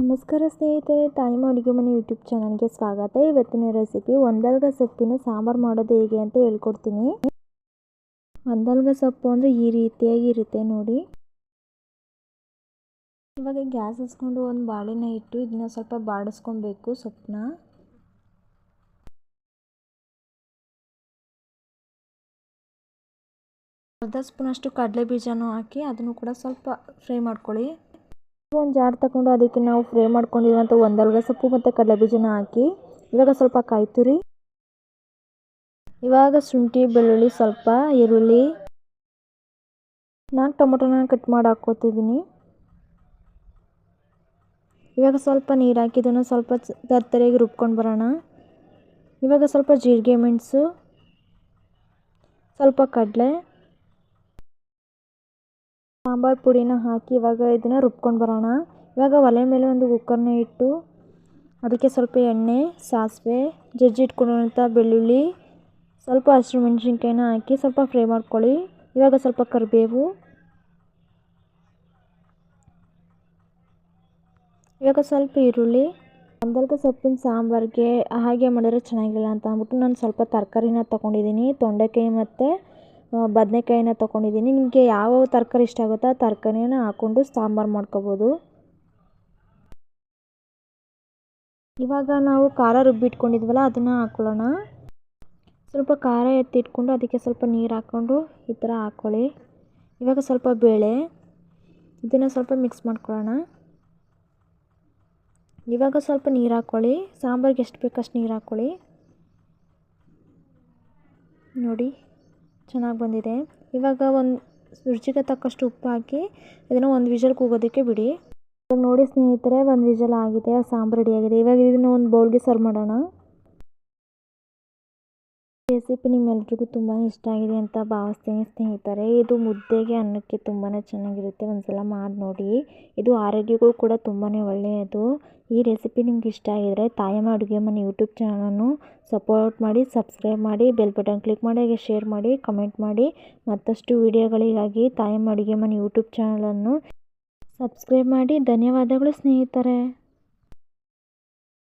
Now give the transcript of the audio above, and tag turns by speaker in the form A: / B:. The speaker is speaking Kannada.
A: ನಮಸ್ಕಾರ ಸ್ನೇಹಿತರೆ, ತಾಯಿಮ ಅಡುಗೆ ಮನೆ ಯೂಟ್ಯೂಬ್ ಚಾನಲ್ಗೆ ಸ್ವಾಗತ. ಇವತ್ತಿನ ರೆಸಿಪಿ ಒಂದಲ್ಗ ಸೊಪ್ಪಿನ ಸಾಂಬಾರು ಮಾಡೋದು ಹೇಗೆ ಅಂತ ಹೇಳ್ಕೊಡ್ತೀನಿ. ಒಂದಲ್ಗ ಸೊಪ್ಪು ಅಂದರೆ ಈ ರೀತಿಯಾಗಿ ಇರುತ್ತೆ ನೋಡಿ. ಇವಾಗ ಗ್ಯಾಸ್ ಹಚ್ಕೊಂಡು ಒಂದು ಬಾಳೆನ ಇಟ್ಟು ಇದನ್ನ ಸ್ವಲ್ಪ ಬಾಡಿಸ್ಕೊಬೇಕು ಸೊಪ್ಪನ್ನ. ಅರ್ಧ ಸ್ಪೂನಷ್ಟು ಕಡಲೆ ಬೀಜನೂ ಹಾಕಿ ಅದನ್ನು ಕೂಡ ಸ್ವಲ್ಪ ಫ್ರೈ ಮಾಡ್ಕೊಳ್ಳಿ. ಒಂದು ಜಾರ್ ತಗೊಂಡು ಅದಕ್ಕೆ ನಾವು ಫ್ರೈ ಮಾಡ್ಕೊಂಡಿರುವಂಥ ಒಂದಲ್ಗ ಸೊಪ್ಪು ಮತ್ತು ಕಡಲೆ ಬೀಜನ ಹಾಕಿ, ಇವಾಗ ಸ್ವಲ್ಪ ಕಾಯ್ತು ಇವಾಗ ಶುಂಠಿ, ಬೆಳ್ಳುಳ್ಳಿ, ಸ್ವಲ್ಪ ಈರುಳ್ಳಿ. ನಾಲ್ಕು ಟೊಮೊಟೊನ ಕಟ್ ಮಾಡಿ ಹಾಕ್ಕೋತಿದ್ದೀನಿ. ಇವಾಗ ಸ್ವಲ್ಪ ನೀರು ಹಾಕಿದನ್ನು ಸ್ವಲ್ಪ ತರ್ತರಿಯಾಗಿ ರುಬ್ಕೊಂಡು ಬರೋಣ. ಇವಾಗ ಸ್ವಲ್ಪ ಜೀರಿಗೆ ಮೆಣಸು, ಸ್ವಲ್ಪ ಕಡಲೆ. ಸಾಂಬಾರು ಪುಡಿನ ಹಾಕಿ ಇವಾಗ ಇದನ್ನು ರುಬ್ಕೊಂಡು ಬರೋಣ. ಇವಾಗ ಒಲೆ ಮೇಲೆ ಒಂದು ಕುಕ್ಕರ್ನ ಇಟ್ಟು ಅದಕ್ಕೆ ಸ್ವಲ್ಪ ಎಣ್ಣೆ, ಸಾಸಿವೆ, ಜಜ್ಜಿ ಇಟ್ಕೊಂಡಿರೋಂಥ ಬೆಳ್ಳುಳ್ಳಿ, ಸ್ವಲ್ಪ ಹಸಿರು ಮೆಣಸಿನ್ಕಾಯಿನ ಹಾಕಿ ಸ್ವಲ್ಪ ಫ್ರೈ ಮಾಡ್ಕೊಳ್ಳಿ. ಇವಾಗ ಸ್ವಲ್ಪ ಕರಿಬೇವು. ಇವಾಗ ಸ್ವಲ್ಪ ಈರುಳ್ಳಿ. ಒಂದಲ್ಗ ಸೊಪ್ಪಿನ ಸಾಂಬಾರಿಗೆ ಹಾಗೆ ಮಾಡಿದ್ರೆ ಚೆನ್ನಾಗಿಲ್ಲ ಅಂತ ಅಂದ್ಬಿಟ್ಟು ನಾನು ಸ್ವಲ್ಪ ತರಕಾರಿನ ತೊಗೊಂಡಿದ್ದೀನಿ, ತೊಂಡೆಕಾಯಿ ಮತ್ತು ಬದನೆಕಾಯಿನ ತೊಗೊಂಡಿದ್ದೀನಿ. ನಿಮಗೆ ಯಾವ ತರಕಾರಿ ಇಷ್ಟ ಆಗುತ್ತೋ ಆ ತರಕಾರಿನ ಹಾಕ್ಕೊಂಡು ಸಾಂಬಾರು ಮಾಡ್ಕೋಬೋದು. ಇವಾಗ ನಾವು ಖಾರ ರುಬ್ಬಿಟ್ಕೊಂಡಿದ್ವಲ್ಲ ಅದನ್ನು ಹಾಕ್ಕೊಳ್ಳೋಣ ಸ್ವಲ್ಪ ಖಾರ ಎತ್ತಿಟ್ಕೊಂಡು ಅದಕ್ಕೆ ಸ್ವಲ್ಪ ನೀರು ಹಾಕ್ಕೊಂಡು ಈ ಥರ ಹಾಕ್ಕೊಳ್ಳಿ ಇವಾಗ ಸ್ವಲ್ಪ ಬೇಳೆ, ಇದನ್ನು ಸ್ವಲ್ಪ ಮಿಕ್ಸ್ ಮಾಡ್ಕೊಳ್ಳೋಣ. ಇವಾಗ ಸ್ವಲ್ಪ ನೀರು ಹಾಕ್ಕೊಳ್ಳಿ ಸಾಂಬಾರಿಗೆ ಎಷ್ಟು ಬೇಕಷ್ಟು ನೀರು ಹಾಕ್ಕೊಳ್ಳಿ ನೋಡಿ. ಚೆನ್ನಾಗಿ ಬಂದಿದೆ. ಇವಾಗ ಒಂದು ರುಚಿಗೆ ತಕ್ಕಷ್ಟು ಉಪ್ಪು ಹಾಕಿ ಇದನ್ನು ಒಂದು ವಿಷಲ್ ಕೂಗೋದಕ್ಕೆ ಬಿಡಿ. ನೋಡಿ ಸ್ನೇಹಿತರೆ, ಒಂದು ವಿಷಲ್ ಆಗಿದೆ, ಸಾಂಬಾರು ಆಗಿದೆ. ಇವಾಗ ಇದನ್ನು ಒಂದು ಬೌಲ್ಗೆ ಸರ್ವ್ ಮಾಡೋಣ. ರೆಸಿಪಿ ನಿಮ್ಮೆಲ್ರಿಗೂ ತುಂಬಾ ಇಷ್ಟ ಆಗಿದೆ ಅಂತ ಭಾವಿಸ್ತೀನಿ ಸ್ನೇಹಿತರೆ. ಇದು ಮುದ್ದೆಗೆ ಅನ್ನಕ್ಕೆ ತುಂಬಾ ಚೆನ್ನಾಗಿರುತ್ತೆ. ಒಂದ್ಸಲ ಮಾಡಿ ನೋಡಿ. ಇದು ಆರೋಗ್ಯಕ್ಕೂ ಕೂಡ ತುಂಬಾ ಒಳ್ಳೆಯದು. ಈ ರೆಸಿಪಿ ನಿಮ್ಗೆ ಇಷ್ಟ ಆಗಿದರೆ ತಾಯಮ್ಮ ಅಡುಗೆ ಮನೆ ಯೂಟ್ಯೂಬ್ ಚಾನಲನ್ನು ಸಪೋರ್ಟ್ ಮಾಡಿ, ಸಬ್ಸ್ಕ್ರೈಬ್ ಮಾಡಿ, ಬೆಲ್ ಬಟನ್ ಕ್ಲಿಕ್ ಮಾಡಿ, ಹಾಗೆ ಶೇರ್ ಮಾಡಿ, ಕಮೆಂಟ್ ಮಾಡಿ. ಮತ್ತಷ್ಟು ವಿಡಿಯೋಗಳಿಗಾಗಿ ತಾಯಮ್ಮ ಅಡುಗೆ ಮನೆ ಯೂಟ್ಯೂಬ್ ಚಾನಲನ್ನು ಸಬ್ಸ್ಕ್ರೈಬ್ ಮಾಡಿ. ಧನ್ಯವಾದಗಳು ಸ್ನೇಹಿತರೆ.